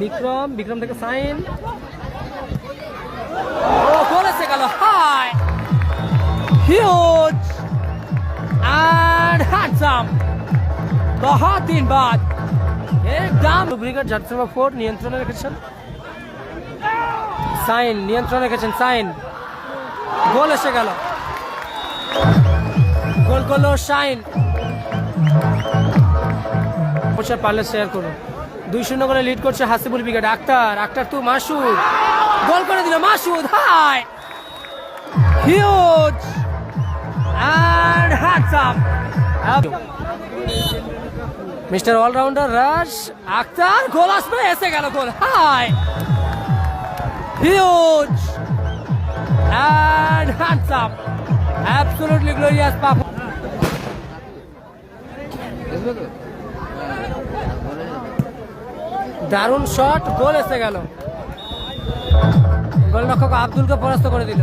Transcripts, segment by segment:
বিক্রম বিক্রম থেকে সাইন। বাদ একদম এসে গেল। পারলে শেয়ার করুন। দুই শূন্য করে লিড করছে হাসিবুল ব্রিগেড আক্তার আক্তার তু, মাসুদ গোল করে দিল Masud, high huge hats up. Mister allrounder Rash Aktar, goal আসবে, এসে গেল goal, high huge and hands up. Absolutely glorious performance. দারুণ শট গোল এসে গেল। গোলরক্ষক আব্দুলকে পরাস্ত করে দিল।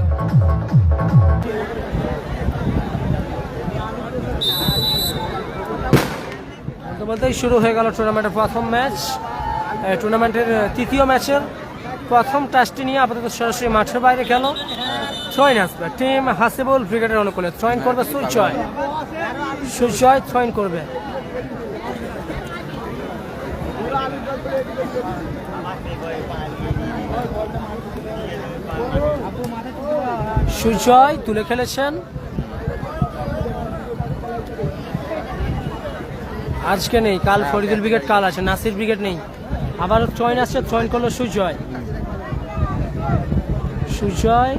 বলতেই শুরু হয়ে গেল টুর্নামেন্টের প্রথম ম্যাচ টুর্নামেন্টের তৃতীয় ম্যাচের প্রথম টাচটি নিয়ে আপাতত সরাসরি মাঠের বাইরে খেলো। থ্রোইন আসবে টিম হাসিবুল ক্রিকেটের অনুকূলে। থ্রোইন করবে সুইচয় সুইচয় থ্রোইন করবে। সুজয় তুলে খেলেছেন। আজকে নেই, কাল ফরিদুল ব্রিগেড, কাল আছে, নাসির ব্রিগেড নেই। আবার চয়ন আসছে, চয়ন করল সুজয়। সুজয়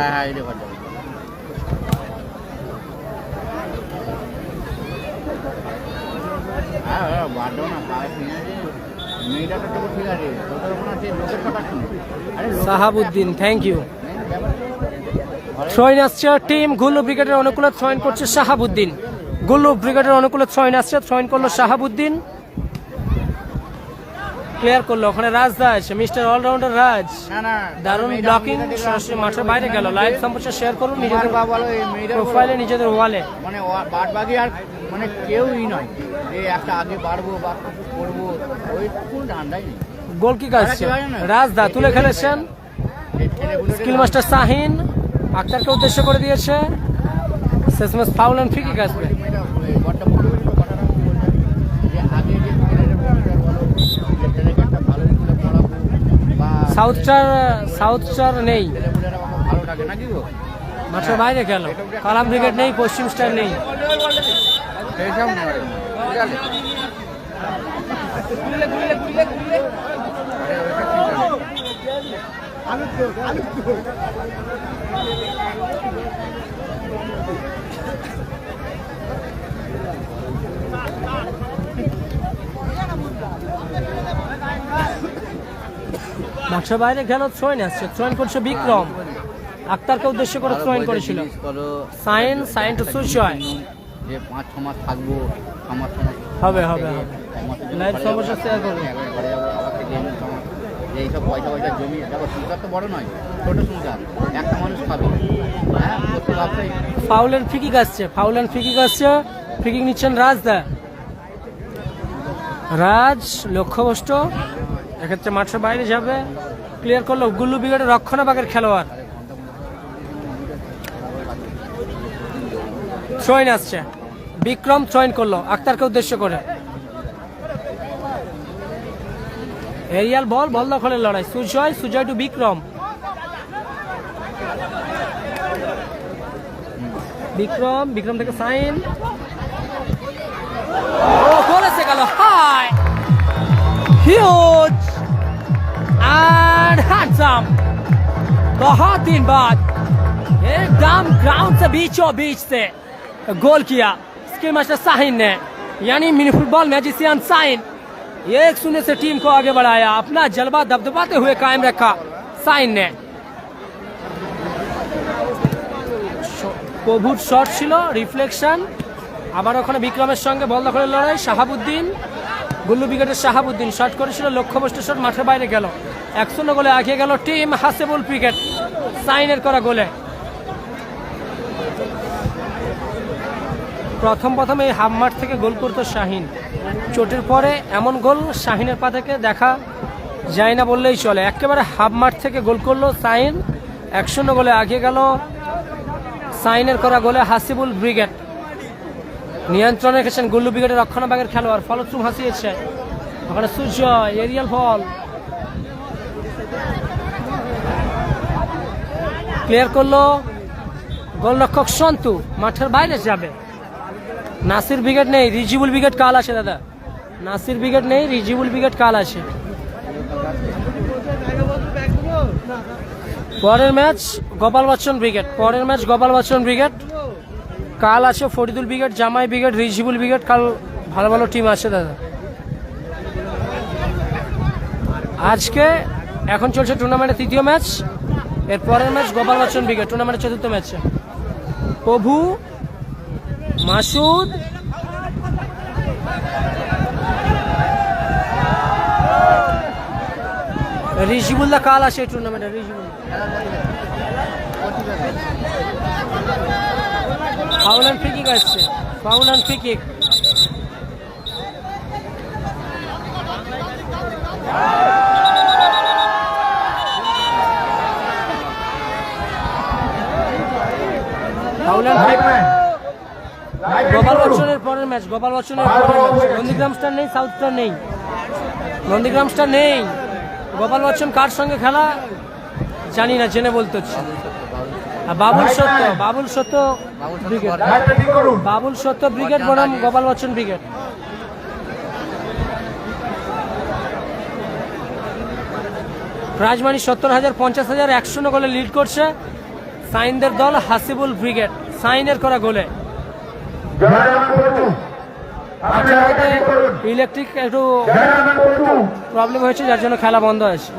হ্যাঁ হ্যাঁ এটা হ্যাঁ ওরা বাড়লো না পায়ে ঠিক আছে মেয়েটা তো তবু ঠিক আছে তোদের মনে হচ্ছে লোকের কথা শুনে। Shahabuddin thank you throw in আসছে টিম গুল্লু ব্রিগেডের অনুকূলে থ্রোইন করছে শাহাবুদ্দিন গুল্লু ব্রিগেডের অনুকূলে থ্রোইন আসছে থ্রোইন করল শাহাবুদ্দিন ক্লিয়ার করল। ওখানে রাজ দা আছে মিস্টার অলরাউন্ডার রাজ। না না দারুণ ব্লকিং সরাসরি মাঠের বাইরে গেল। লাইভ সম্প্রচার শেয়ার করুন নিজেদের প্রোফাইলে নিজেদের ওয়ালে মানে বাদ বাকি আর মানে কেউই নয়। যে একটা আগে বাড়বো বা কিছু করব ওইটুকু ধান্দাই নেই। গোল কি কি না? রাজ দা তুলে খেলেছেন। স্কিল মাস্টার শাহিন আক্তারকে উদ্দেশ্য করে দিয়েছে। শেষমেশ ফাউল অ্যান্ড ফ্রি কিক আসবে মেয়েটা ওই ঘরটা বলতে বলতে কথাটা আমি বললাম যে আগে যে ছেলেদের ভূমিকা বলো যে ছেলেকে একটা ভালো স্কুলে পড়াবো বা সাউথ স্টার নেই। মাঠের বাইরে গেল। কালাম ব্রিগেড নেই পশ্চিম স্টার নেই। সেইসব মাঠের বাইরে গেল থ্রোইন আসছে। থ্রোইন করছে বিক্রম। আক্তারকে উদ্দেশ্য করে থ্রোইন করেছিল। সাইন সাইন টু সুচয় যে পাঁচ ছ মাস থাকব মাস হবে হবে লাইভ সমস্যা শেয়ার থেকে এমন সময় পয়সা পয়সা জমি দেখো সংসার তো বড় নয় ছোট সংসার একটা মানুষ খাবে। হ্যাঁ ফাউল অ্যান্ড আসছে ফাউল অ্যান্ড আসছে ফ্রিকিক নিচ্ছেন রাজ দা রাজ লক্ষ্যভ্রষ্ট। এক্ষেত্রে মাঠের বাইরে যাবে ক্লিয়ার করল, গুল্লু ব্রিগেডের রক্ষণাভাগের খেলোয়াড়। থ্রোইন আসছে। বিক্রম থ্রোইন করল, আক্তারকে উদ্দেশ্য করে। এরিয়াল বল বল দখলের লড়াই। সুজয় সুজয় টু বিক্রম। বিক্রম বিক্রম থেকে সাইন। ও, গোল গেল। হাই! হিউজ! एंड हैंडसम बहुत दिन बाद एकदम ग्राउंड से बीचों बीच से गोल किया स्किल मास्टर साहिन ने यानी मिनी फुटबॉल मैजिशियन साइन एक शून्य से टीम को आगे बढ़ाया अपना जलवा दबदबाते हुए कायम रखा साइन ने প্রভুর শট ছিল রিফ্লেকশন আবার ওখানে বিক্রমের সঙ্গে বল দখলের লড়াই শাহাবুদ্দিন গুল্লু ব্রিগেডের শাহাবুদ্দিন শট করেছিল লক্ষ্যবস্তু শট মাঠের বাইরে গেল এক শূন্য গোলে এগিয়ে গেল টিম হাসেবুল ক্রিকেট। সাইনের করা গোলে। প্রথম প্রথম এই হাফ থেকে গোল করতো শাহিন। চোটের পরে এমন গোল শাহিনের পা থেকে দেখা যায় না বললেই চলে। একেবারে হাফ মাঠ থেকে গোল করল সাইন। এক শূন্য গোলে আগে গেল সাইনের করা গোলে হাসিবুল ব্রিগেড। নিয়ন্ত্রণে রেখেছেন গুল্লু ব্রিগেডের রক্ষণাভাগের খেলোয়াড়। ফলশ্রুম হাসিয়েছে ওখানে সূর্য এরিয়াল ফল ক্লিয়ার করল। গোলরক্ষক সন্তু, মাঠের বাইরে যাবে। নাসির ব্রিগেড নেই, রিজিবুল ব্রিগেড কাল আছে দাদা। নাসির ব্রিগেড নেই, রিজিবুল ব্রিগেড কাল আছে পরের ম্যাচ গোপাল বচ্চন ব্রিগেড পরের ম্যাচ গোপাল বচ্চন ব্রিগেড কাল আছে ফরিদুল ব্রিগেড জামাই ব্রিগেড রিজিবুল ব্রিগেড কাল ভালো ভালো টিম আছে, দাদা। আজকে এখন চলছে টুর্নামেন্টের তৃতীয় ম্যাচ। এর পরের ম্যাচ গোপাল বচ্চন ব্রিগেড টুর্নামেন্টের চতুর্থ ম্যাচে। প্রভু, মাসুদ রিজিবুল্লাহ কাল আসে এই টুর্নামেন্টে Rijibullah foul and free kick আসছে foul and free kick foul and free Gopal match Gopal বচ্চনের নন্দীগ্রাম স্টার নেই সাউথ স্টার নেই। নন্দীগ্রাম স্টার নেই। গোপাল বচ্চন কার সঙ্গে খেলা? জানি না জেনে বলতে হচ্ছে। বাবুল সত্য বাবুল সত্য ব্রিগেড বাবুল সত্য ব্রিগেড বনাম Gopal Bachchan brigade prize money সত্তর হাজার পঞ্চাশ হাজার একশো গোলে লিড করছে সাইনদের দল হাসিবুল ব্রিগেড সাইনের করা গোলে। ইলেকট্রিক একটু প্রবলেম হয়েছে যার জন্য খেলা বন্ধ আছে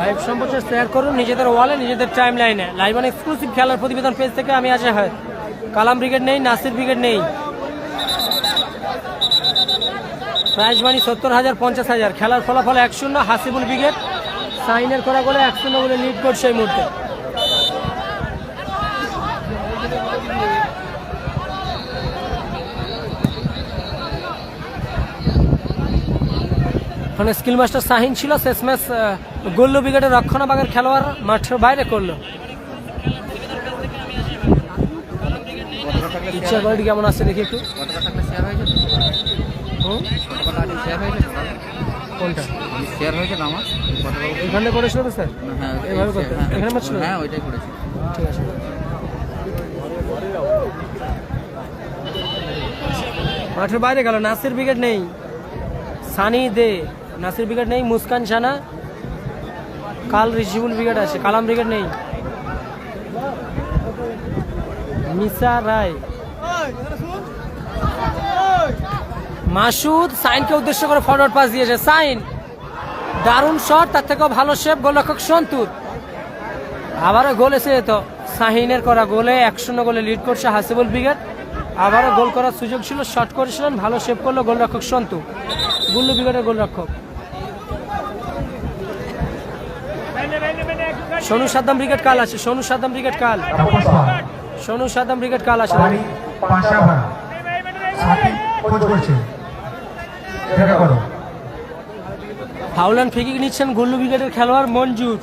লাইভ সম্প্রচার শেয়ার করুন নিজেদের ওয়ালে নিজেদের টাইম লাইনে লাইভ অন এক্সক্লুসিভ খেলার প্রতিবেদন পেজ থেকে আমি আসা হয়। কালাম ব্রিগেড নেই, নাসির ব্রিগেড নেই। প্রাইজ মানি সত্তর হাজার, পঞ্চাশ হাজার। খেলার ফলাফল এক শূন্য, হাসিবুল ব্রিগেড সাইনের করা বলে এক শূন্য বলে লিড করছে এই মুহূর্তে। ওখানে স্কিল মাস্টার সাহিন ছিল, শেষ ম্যাচ গোল্লু ব্রিগেডের রক্ষণাভাগের খেলোয়াড় মাঠের বাইরে করল। ইচ্ছা কোয়ালিটি কেমন আছে, দেখি একটু। স্যার? মাঠের বাইরে গেল, নাসির ব্রিগেড নেই। সানি দে। নাসির ব্রিগেড নেই, মুস্কান ছানা কাল রিজিবুল ব্রিগেড আছে, কালাম ব্রিগেড নেই। মিসা রায়। মাসুদ, সাইনকে উদ্দেশ্য করে ফরওয়ার্ড পাস দিয়েছে। সাইন, দারুণ শট তার থেকেও ভালো শেপ গোলরক্ষক সন্তুর। আবারও গোল এসে যেত। শাহিনের করা গোলে এক শূন্য গোলে লিড করছে হাসিবুল ব্রিগেড। আবারও গোল করার সুযোগ ছিল শট করেছিলেন, ভালো সেভ করল গোলরক্ষক সন্তু। গুল্লু ব্রিগেডের গোলরক্ষক। সোনু সাদ্দাম ব্রিগেড কাল আছে সোনু সাদ্দাম ব্রিগেড কাল। সোনু সাদ্দাম ব্রিগেড কাল আছে। ফাউলান ফিকিক নিচ্ছেন গুল্লু ব্রিগেডের খেলোয়াড় মঞ্জুর।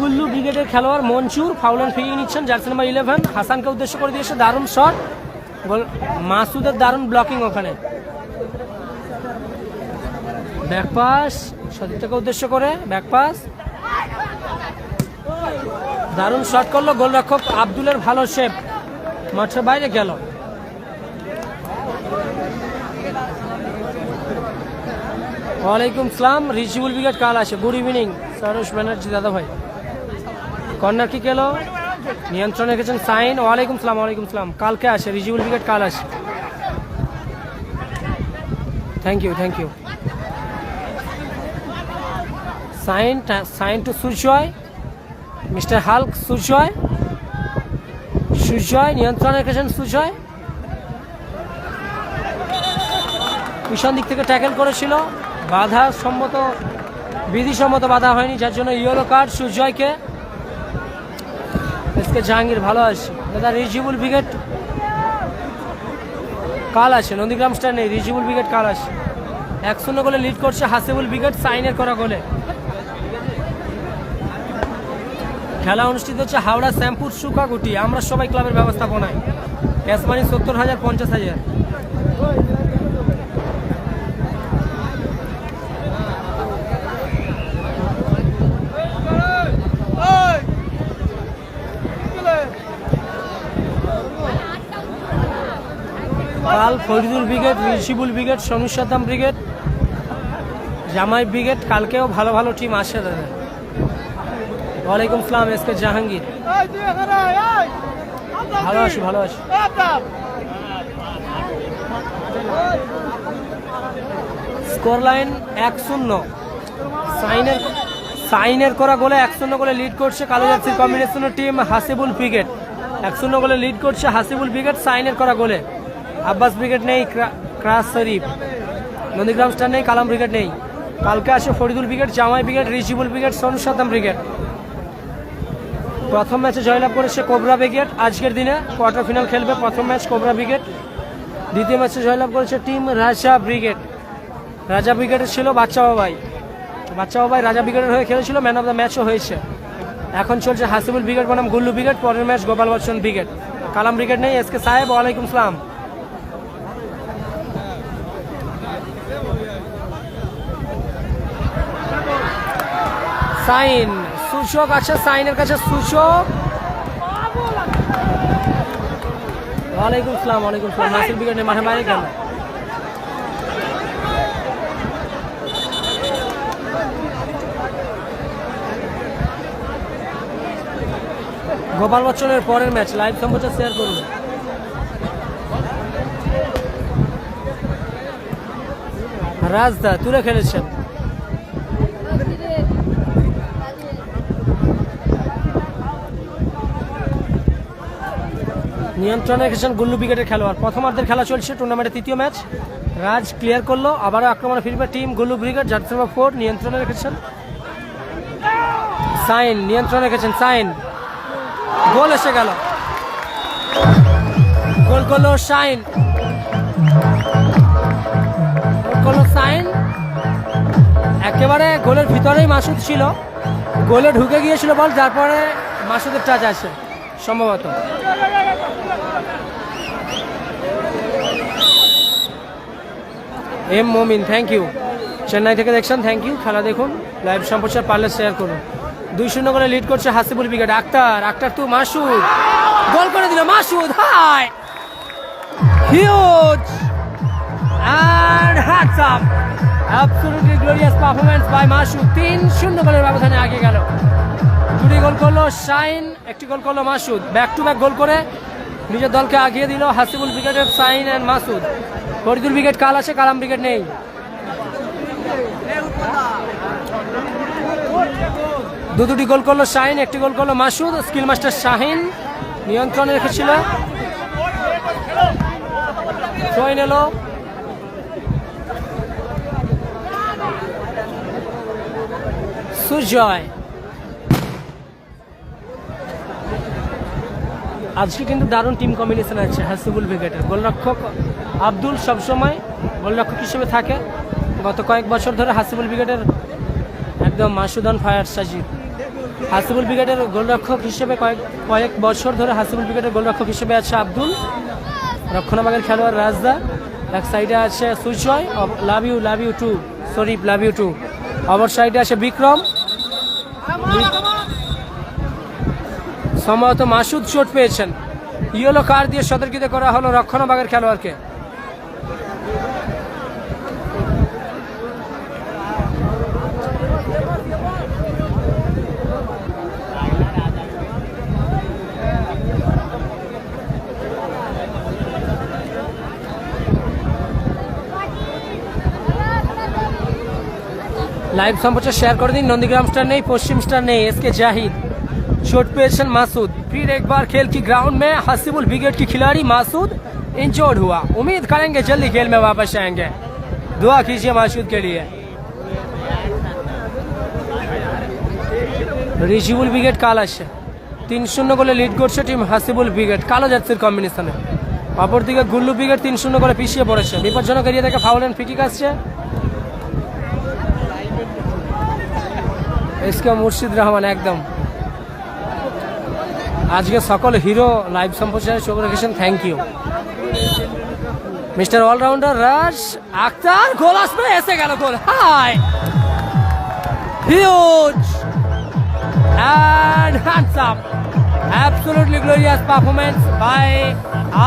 গুল্লু ব্রিগেডের খেলোয়াড় মঞ্জুর ফাউলান ফিকিক নিচ্ছেন জার্সি নাম্বার ইলেভেন। হাসানকে উদ্দেশ্য করে দিয়েছে দারুণ শট। মাসুদের দারুণ ব্লকিং ওখানে। ব্যাকপাস সতীর্থকে উদ্দেশ্য করে ব্যাকপাস দারুণ শট করল গোলরক্ষক আব্দুলের ভালো শেপ মাঠের বাইরে গেল। ওয়ালাইকুম সালাম, রিজিবুল ব্রিগেড কাল আসে। গুড ইভিনিং সরোজ ব্যানার্জি, দাদা ভাই। কর্নার কি গেল নিয়ন্ত্রণ রেখেছেন সাইন। ওয়ালাইকুম সালাম ওয়ালাইকুম সালাম। কালকে আসে, রিজিবুল ব্রিগেড কাল আসে। Thank you thank you Sain Sain to Sujoy mister Hulk Sujoy Sujoy নিয়ন্ত্রণ রেখেছেন সুজয় পিছন দিক থেকে ট্যাকেল করেছিল। বাধা সম্মত বিধিসম্মত বাধা হয়নি, যার জন্য ইয়েলো কার্ড সুজয়কে এসকে জাহাঙ্গীর ভালো আছে। দাদা, রিজিবুল ব্রিগেড কাল আছে, নন্দীগ্রাম স্টার নেই, রিজিবুল ব্রিগেড কাল আছে। এক শূন্য গোলে লিড করছে হাসিবুল ব্রিগেড, সাইনের করা গোলে। খেলা অনুষ্ঠিত হচ্ছে হাওড়া শ্যামপুর সুকাগুটি আমরা সবাই ক্লাবের ব্যবস্থাপনায়। ক্যাশ মানি সত্তর হাজার, পঞ্চাশ হাজার। কাল Faridul brigade Risibul brigade, Samir brigade, জামাই ব্রিগেড, কালকেও ভালো ভালো টিম আসে দাদা ওয়ালাইকুম আসসালাম এস কে জাহাঙ্গীর। ভালো আছি ভালো আছি? স্কোর লাইন এক শূন্য। সাইনের সাইনের করা গোলে এক শূন্য গোলে লিড করছে কালো জার্সির কম্বিনেশনের টিম হাসিবুল ব্রিগেড। এক শূন্য গোলে লিড করছে হাসিবুল ব্রিগেড সাইনের করা গোলে। আব্বাস ব্রিগেড নেই, ক্রা- ক্রাস শরীফ। নন্দীগ্রাম স্টার নেই, কালাম ব্রিগেড নেই। কালকে আসে ফরিদুল ব্রিগেড, জামাই brigade, Rijibul brigade, Sonu Saddam brigade. প্রথম ম্যাচে জয়লাভ করেছে কোবরা ব্রিগেড। আজকের দিনে কোয়ার্টার ফাইনাল খেলবে প্রথম ম্যাচ কোবরা ব্রিগেড। দ্বিতীয় ম্যাচে জয়লাভ করেছে টিম রাজা ব্রিগেড। রাজা ব্রিগেডের ছিল বাচ্চা বাবাই। বাচ্চা বাবাই রাজা ব্রিগেডের হয়ে খেলেছিল ম্যান অফ দ্য ম্যাচও হয়েছে। এখন চলছে হাসিবুল ব্রিগেড বনাম গুল্লু ব্রিগেড, পরের match Gopal Bachchan brigade. Kalam brigade নেই, এস কে সাহেব, ওয়ালাইকুম সালাম। সাইন। সূচক আছে, সাইনের কাছে সূচক। ওয়ালাইকুম সালাম ওয়ালাইকুম সালাম নাসির ব্রিগেড মাঠে বাইরে কেন গোপাল বচ্চনের পরের ম্যাচ, লাইভ সম্প্রচার শেয়ার করুন। রাজদা, তুলে খেলেছেন। নিয়ন্ত্রণে রেখেছেন গুল্লু ব্রিগেডের খেলোয়াড়। প্রথমার্ধের খেলা চলছে টুর্নামেন্টের তৃতীয় ম্যাচ রাজ ক্লিয়ার করল, আবারও আক্রমণে ফিরবে team Gullu brigade jersey four নিয়ন্ত্রণে রেখেছেন সাইন, নিয়ন্ত্রণে রেখেছেন সাইন। গোল এসে গেল। গোল করল সাইন। করল সাইন। একেবারে গোলের ভিতরেই মাসুদ ছিল। গোলে ঢুকে গিয়েছিল বল তারপরে মাসুদের টাচ আছে সম্ভবত। M Momin thank you Chennai থেকে দেখছেন থ্যাংক ইউ খেলা দেখুন লাইভ সম্প্রচার পারলে শেয়ার করুন। দুই শূন্য করে লিড করছে হাসিবুল ব্রিগেড। আক্তার আক্তার তু মাসুদ। গোল করে দিল মাসুদ হিউজ মাসুদ। তিন শূন্য গোলের ব্যবধানে আগে গেল। দুটি গোল করল শাইন, একটি গোল করল Masud. Back to back goal করে নিজের দলকে আগিয়ে দিল হাসিবুল ব্রিগেডের সাইন অ্যান্ড মাসুদ। ফরিদুল ব্রিগেড কাল আছে কালাম ব্রিগেড নেই। দু দুটি গোল করল শাহিন একটি গোল করল মাসুদ, স্কিল মাস্টার শাহিন নিয়ন্ত্রণে রেখেছিল। থ্রোইন এলো সুজয়। আজকে কিন্তু দারুণ টিম কম্বিনেশন আছে, হাসিবুল ব্রিগেডের। গোলরক্ষক আব্দুল সবসময় গোলরক্ষক হিসেবে থাকে। গত কয়েক বছর ধরে হাসিবুল ব্রিগেডের একদম মাসুদান ফায়ার সাজিদ। হাসিবুল ব্রিগেডের গোলরক্ষক হিসেবে কয়েক কয়েক বছর ধরে হাসিবুল ব্রিগেডের গোলরক্ষক হিসেবে আছে আব্দুল। রক্ষণাবাগের খেলোয়াড় রাজদা। এক সাইডে আছে Sujoy love you love you to Sharif love you to অপর সাইডে আছে বিক্রম। সম্ভবত মাসুদ চোট পেয়েছেন। ইয়েলো কার দিয়ে সতর্কিত করা হলো রক্ষণভাগের খেলোয়াড়কে। লাইভ সম্প্রচার শেয়ার করে দিন। নন্দীগ্রাম স্টার নেই, পশ্চিম স্টার নেই, S K Zahid. चोट पेशन मासूद फिर एक बार खेल की ग्राउंड में हसीबुल ब्रिगेड की खिलाड़ी मासूद इंजोर्ड हुआ उम्मीद करेंगे जल्दी खेल में वापस आएंगे दुआ कीजिए मासूद के लिए রিজিবুল ব্রিগেড কাল আসছে তিন শূন্য গোলে লিড করছে টিম হাসিবুল ব্রিগেড কালো জার্সির কম্বিনেশনে অপরদিকে গুল্লু ব্রিগেড তিন শূন্য গোলে পিছিয়ে পড়েছে বিপজ্জনক এরিয়া থেকে ফাউল অ্যান্ড ফিটিক আসছে এসকে মুর্শিদ রহমান একদম আজকে সকল হিরো লাইভ সম্প্রচারে চোখ রেখেছেন thank you mister allrounder Raj Aktar goal আসবে, এসে গেল goal high huge and handsome. Absolutely glorious performance by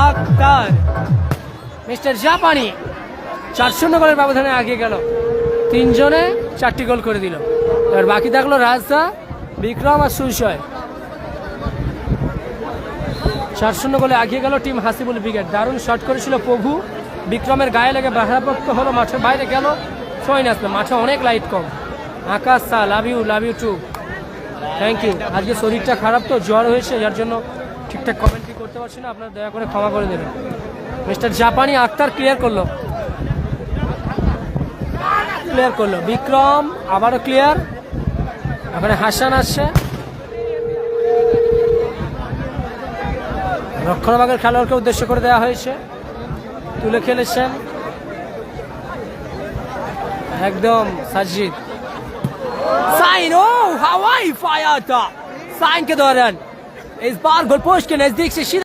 Aktar mister Japani চার শূন্য গোলের ব্যবধানে আগে গেল। তিনজনে চারটি গোল করে দিল। এবার বাকি থাকল রাজদা, বিক্রম আর সুশয় চার শূন্য গোলে আগিয়ে গেল টিম হাসিবুল ব্রিগেড। দারুণ শট করেছিল প্রভু। বিক্রমের গায়ে লেগে বাধাপ্রাপ্ত হলো, মাঠের বাইরে গেল ছয় আসবে মাঠে অনেক লাইট কম। আকাশ সা love you love you too. Thank you আজকে শরীরটা খারাপ তো, জ্বর হয়েছে, যার জন্য ঠিকঠাক কমেন্ট্রি করতে পারছি না, আপনারা দয়া করে ক্ষমা করে দেবেন। মিস্টার জাপানি আক্তার ক্লিয়ার করল। ক্লিয়ার করল। বিক্রম আবারও ক্লিয়ার ওখানে হাসান আসছে। রক্ষণভাগের খেলোয়াড়কে উদ্দেশ্য করে দেওয়া হয়েছে। তুলে খেলেছেন একদম সাজিদ। সাইন, ও, হাওয়াই ফায়ারটা সাইনকে ধরেন। এই বার গোল পোস্ট কে সে